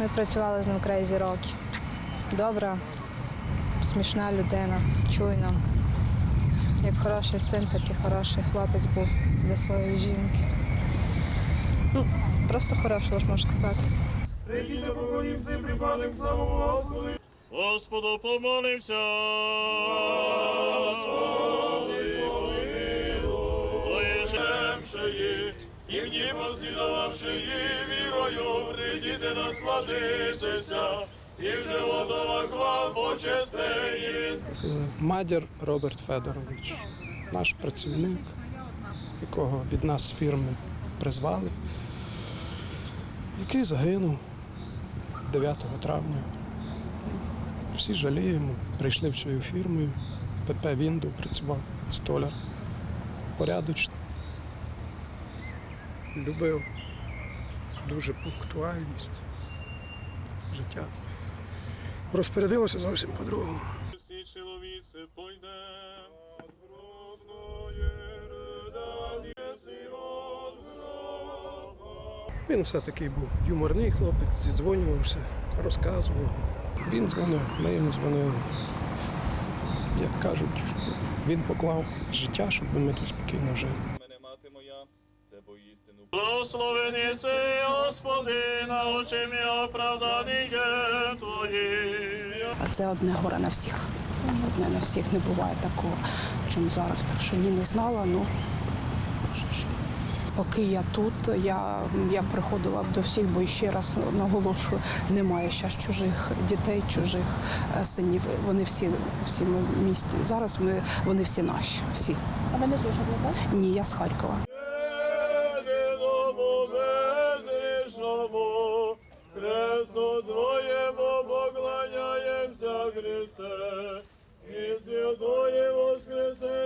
Ми працювали з ним крейзі роки. Добра, смішна людина, чуйна. Як хороший син, так і хороший хлопець був для своєї жінки. Ну, просто хороший, лише можу сказати. Прийдіте, поклонімся і припадем к самому Господу. Господу помолимся. Послідувавши її вірою, прийдіте насладитися, і вже водова хвал почестеї. Мадяр Роберт Федорович, наш працівник, якого від нас з фірми призвали, який загинув 9 травня. Всі жаліємо, прийшли в свою фірму, ПП Вінду працював, столяр, порядочний. Любив дуже пунктуальність життя. Розпорядилося зовсім по-другому. Він все-таки був юморний хлопець, зідзвонювався, розказував. Він дзвонив, ми йому дзвонили. Як кажуть, він поклав життя, щоб ми тут спокійно жили. Благословені си, Господина, очі мій оправдані є Твої. А це одне горе на всіх. Одне на всіх не буває такого. Чому зараз так, що ні не знала, ну що- поки я тут, я, я приходила до всіх, бо ще раз наголошую, немає зараз чужих дітей, чужих е, синів. Вони всі, всі ми в місті. Зараз ми вони всі наші. Всі. А ви не з Ужгорода. Ні, я з Харкова. Воскресе, и святое Воскресенье.